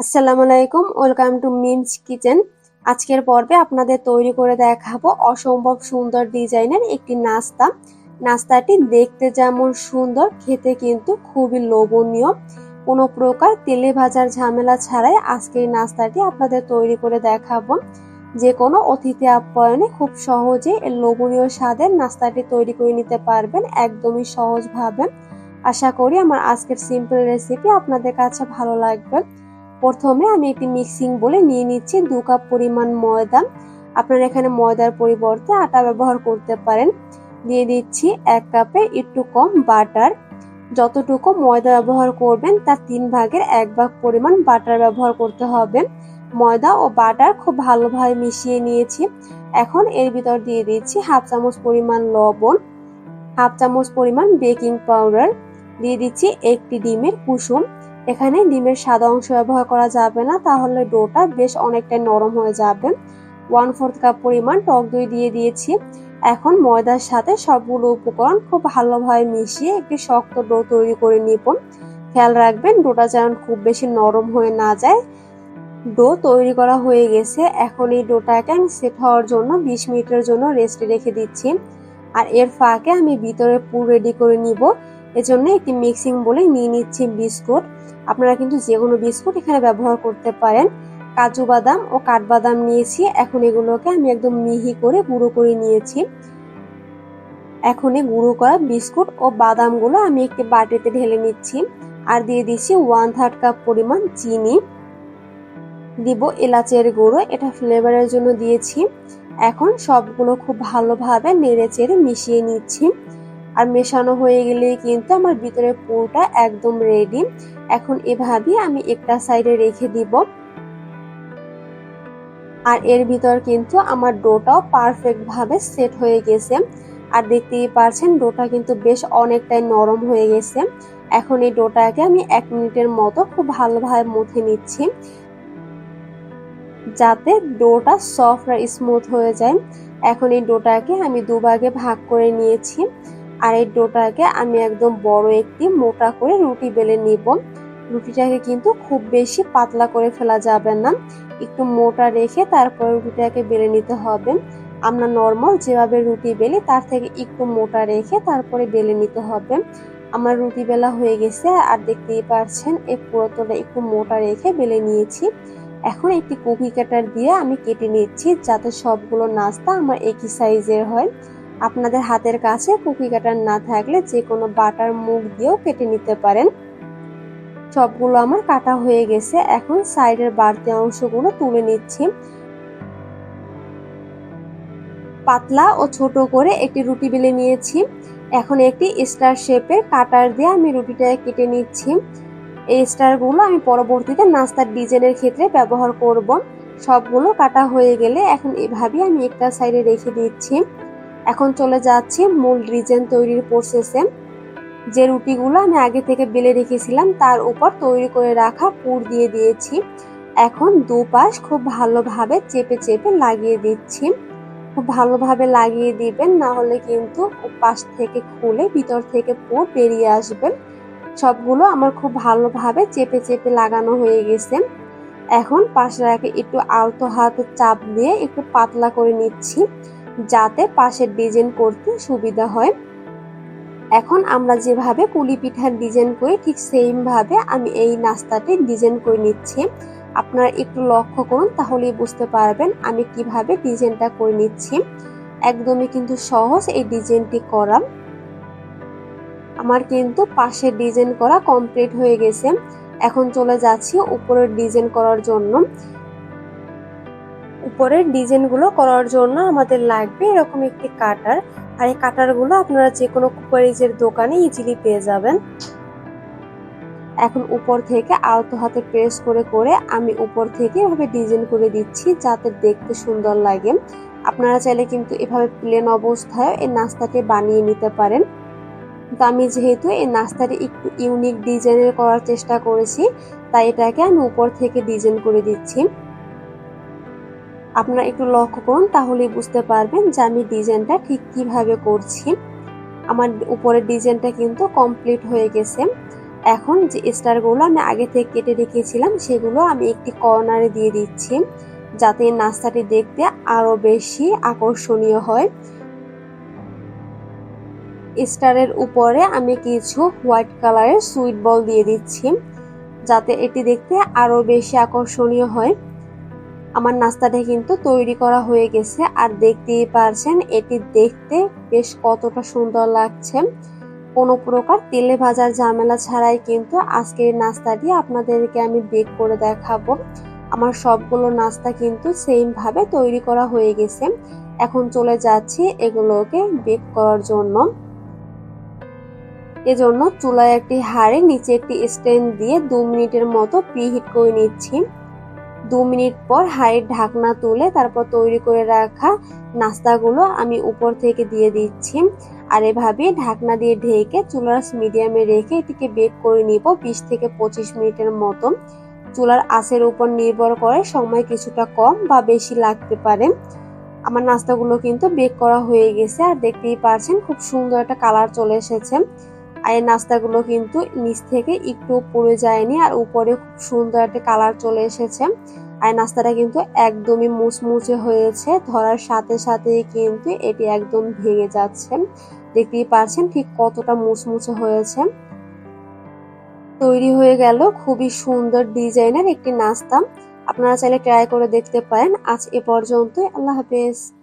আসসালামু আলাইকুম, welcome to memes kitchen. আজকের পর্বে আপনাদের তৈরি করে দেখাবো অসম্ভব সুন্দর ডিজাইনের একটি নাস্তা। নাস্তাটি দেখতে যেমন সুন্দর, খেতে কিন্তু খুবই লোভনীয়। কোনো প্রকার তেলে ভাজার ঝামেলা ছাড়াই আজকে এই নাস্তাটি আপনাদের তৈরি করে দেখাবো। যে কোনো অতিথি আপ্যায়নে খুব সহজে লোভনীয় স্বাদের নাস্তাটি তৈরি করে নিতে পারবেন একদমই সহজভাবে। আশা করি আমার আজকের সিম্পল রেসিপি আপনাদের কাছে ভালো লাগবে। প্রথমে আমি একটি মিক্সিং বলে নিয়ে নিচ্ছি দু কাপ পরিমাণ ময়দা। আপনারা এখানে ময়দার পরিবর্তে আটা ব্যবহার করতে পারেন। দিয়ে দিচ্ছি এক কাপে একটু কম বাটার। যতটুকু ময়দা ব্যবহার করবেন, তার তিন ভাগের এক ভাগ পরিমাণ বাটার ব্যবহার করতে হবে। ময়দা ও বাটার খুব ভালোভাবে মিশিয়ে নিয়েছি। এখন এর ভিতর দিয়ে দিচ্ছি হাফ চামচ পরিমাণ লবণ, হাফ চামচ পরিমাণ বেকিং পাউডার। দিয়ে দিচ্ছি একটি ডিমের কুসুম। এখানে ডিমের সাদা অংশ ব্যবহার করা যাবে না, তাহলে ডোটা বেশ অনেকটা নরম হয়ে যাবে। ওয়ান ফোর্থ কাপ পরিমাণ টক দই দিয়ে দিয়েছি। এখন ময়দার সাথে সবগুলো উপকরণ খুব ভালোভাবে মিশিয়ে একটি শক্ত ডো তৈরি করে নিব। খেয়াল রাখবেন, ডোটা যেন খুব বেশি নরম হয়ে না যায়। ডো তৈরি করা হয়ে গেছে। এখন এই ডোটাকে আমি সেট হওয়ার জন্য বিশ মিনিটের জন্য রেস্টে রেখে দিচ্ছি। আর এর ফাঁকে আমি ভিতরে পুর রেডি করে নিব। এজন্য একটি মিক্সিং বলে নিয়ে নিচ্ছি বিস্কুট। আপনারা কিন্তু যে কোনো বিস্কুট এখানে ব্যবহার করতে পারেন। কাজু বাদাম ও কাঠবাদাম নিয়েছি। এখন এগুলোকে আমি একদম মিহি করে গুঁড়ো করে নিয়েছি। এখন এই গুঁড়ো করা বিস্কুট ও বাদামগুলো আমি একটি বাটিতে ঢেলে নিচ্ছি। আর দিয়ে দিচ্ছি ওয়ান থার্ড কাপ পরিমাণ চিনি। দিব এলাচের গুঁড়ো, এটা ফ্লেভারের জন্য দিয়েছি। এখন সবগুলো খুব ভালোভাবে নেড়ে চেড়ে মিশিয়ে নিচ্ছি। আর মেশানো হয়ে গেলেই কিন্তু আমার ভিতরের পুরোটা একদম রেডি এখন এভাবেই আমি একটা সাইডে রেখে দিব। আর এর ভিতর কিন্তু আমার ডোটাও পারফেক্ট ভাবে সেট হয়ে গেছে। আর দেখতেই পারছেন, ডোটা কিন্তু বেশ অনেকটাই নরম হয়ে গেছে। এখন এই ডোটাকে আমি এক মিনিটের মতো খুব ভালোভাবে মুথে নিচ্ছি। যাতে ডোটা সফট আর স্মুথ হয়ে যায়। এখন এই ডোটাকে আমি দুভাগে ভাগ করে নিয়েছি। আর এই ডোটাকে আমি একদম বড় একটি মোটা করে রুটি বেলে নিব। রুটিটাকে কিন্তু খুব বেশি পাতলা করে ফেলা যাবে না। একটু মোটা রেখে তারপরে রুটিটাকে বেলে নিতে হবে। আমরা নর্মাল যেভাবে রুটি বেলি তার থেকে একটু মোটা রেখে তারপরে বেলে নিতে হবে। আমার রুটি বেলা হয়ে গেছে আর দেখতেই পারছেন এই পুরোতটা একটু মোটা রেখে বেলে নিয়েছি। এখন একটি কুকি কাটার দিয়ে আমি কেটে নিচ্ছি যাতে সবগুলো নাস্তা আমার একই সাইজের হয়। আপনাদের হাতের কাছে কুকি কাটার না থাকলে যে কোনো বাটার মুখ দিয়েও কেটে নিতে পারেন। সবগুলো আমার কাটা হয়ে গেছে। এখন সাইডের বাড়তি অংশগুলো তুলে নিচ্ছি। পাতলা ও ছোট করে একটি রুটি বেলে নিয়েছি। এখন একটি স্টার শেপে কাটার দিয়ে আমি রুটিটা কেটে নিচ্ছি। এই স্টারগুলো আমি পরবর্তীতে নাস্তার ডিজাইনের ক্ষেত্রে ব্যবহার করব। সবগুলো কাটা হয়ে গেলে এখন এভাবেই আমি একটা সাইডে রেখে দিচ্ছি। এখন চলে যাচ্ছি মূল রিজেন তৈরির প্রসেসে যে রুটিগুলো আমি আগে থেকে বেলে রেখেছিলাম, তার উপর তৈরি করে রাখা পুর দিয়ে দিয়েছি। এখন দুপাশ খুব ভালোভাবে চেপে চেপে লাগিয়ে দিচ্ছি। খুব ভালোভাবে লাগিয়ে দিবেন, না হলে কিন্তু পাশ থেকে খুলে ভিতর থেকে পুর বেরিয়ে আসবে। সবগুলো আমার খুব ভালোভাবে চেপে চেপে লাগানো হয়ে গেছে। এখন পাশটাকে একটু আলতো হাতে চাপ দিয়ে একটু পাতলা করে নিচ্ছি। যাতে পাশের ডিজাইন করতে সুবিধা হয়। এখন আমরা যেভাবে কুলি পিঠার ডিজাইন করি, ঠিক সেইমভাবে আমি এই নাস্তাটি ডিজাইন করে নিচ্ছি। আপনারা একটু লক্ষ্য করুন, তাহলেই বুঝতে পারবেন আমি কীভাবে ডিজাইনটা করে নিচ্ছি। একদমই কিন্তু সহজ এই ডিজাইনটি করা। আমার কিন্তু পাশের ডিজাইন করা কমপ্লিট হয়ে গেছে। এখন চলে যাচ্ছি উপরের ডিজাইন করার জন্য। উপরের ডিজাইনগুলো করার জন্য আমাদের লাগবে এরকম একটি কাটার। আর এই কাটারগুলো আপনারা যে কোনো কুপারিজের দোকানে ইজিলি পেয়ে যাবেন। এখন উপর থেকে আলতো হাতে প্রেস করে করে আমি উপর থেকে এভাবে ডিজাইন করে দিচ্ছি যাতে দেখতে সুন্দর লাগে। আপনারা চাইলে কিন্তু এভাবে প্লেন অবস্থায় এই নাস্তাটি বানিয়ে নিতে পারেন। তো আমি যেহেতু এই নাস্তাটি একটু ইউনিক ডিজাইনের করার চেষ্টা করেছি, তাই এটাকে আমি উপর থেকে ডিজাইন করে দিচ্ছি। আপনারা একটু লক্ষ্য করুন, তাহলেই বুঝতে পারবেন যে আমি ডিজাইনটা ঠিক কীভাবে করছি। আমার উপরের ডিজাইনটা কিন্তু কমপ্লিট হয়ে গেছে। এখন যে স্টারগুলো আমি আগে থেকে কেটে রেখেছিলাম, সেগুলো আমি একটি কর্নারে দিয়ে দিচ্ছি, যাতে নাস্তাটি দেখতে আরও বেশি আকর্ষণীয় হয়। স্টারের উপরে আমি কিছু হোয়াইট কালারের সুইট বল দিয়ে দিচ্ছি, যাতে এটি দেখতে আরও বেশি আকর্ষণীয় হয়। আমার নাস্তাটা কিন্তু তৈরি করা হয়ে গেছে। আর দেখতেই পারছেন, এটি দেখতে বেশ কতটা সুন্দর লাগছে। কোনো প্রকার তেলে ভাজার ঝামেলা ছাড়াই কিন্তু আজকের নাস্তাটি আপনাদেরকে আমি বেক করে দেখাবো। আমার সবগুলো নাস্তা কিন্তু সেম ভাবে তৈরি করা হয়ে গেছে। এখন চলে যাচ্ছি এগুলোকে বেক করার জন্য। এজন্য চুলায় একটি হাড়ে, নিচে একটি স্ট্যান্ড দিয়ে দু মিনিটের মতো প্রিহিট করে নিচ্ছি। দু মিনিট পর হাড়ির ঢাকনা তুলে তারপর তৈরি করে রাখা নাস্তাগুলো আমি উপর থেকে দিয়ে দিচ্ছি। আর এভাবে ঢাকনা দিয়ে ঢেকে চুলার মিডিয়ামে রেখে এটিকে বেক করে নিব বিশ থেকে পঁচিশ মিনিটের মতো। চুলার আঁচের উপর নির্ভর করে সময় কিছুটা কম বা বেশি লাগতে পারে। আমার নাস্তাগুলো কিন্তু বেক করা হয়ে গেছে। আর দেখতেই পারছেন খুব সুন্দর একটা কালার চলে এসেছে। আর এই নাস্তাগুলো কিন্তু নিচ থেকে একটু পড়ে যায়নি আর উপরে খুব সুন্দর একটা কালার চলে এসেছে। আর নাস্তাটা কিন্তু একদমই মুচমুচে হয়েছে, ধরার সাথে সাথে কিন্তু এটি একদম ভেঙে যাচ্ছে। দেখতেই পারছেন ঠিক কতটা মুচমুচে হয়েছে। তৈরি হয়ে গেল খুবই সুন্দর ডিজাইনের একটি নাস্তা। আপনারা চাইলে ট্রাই করে দেখতে পারেন। আজ এ পর্যন্ত আল্লাহ হাফেজ।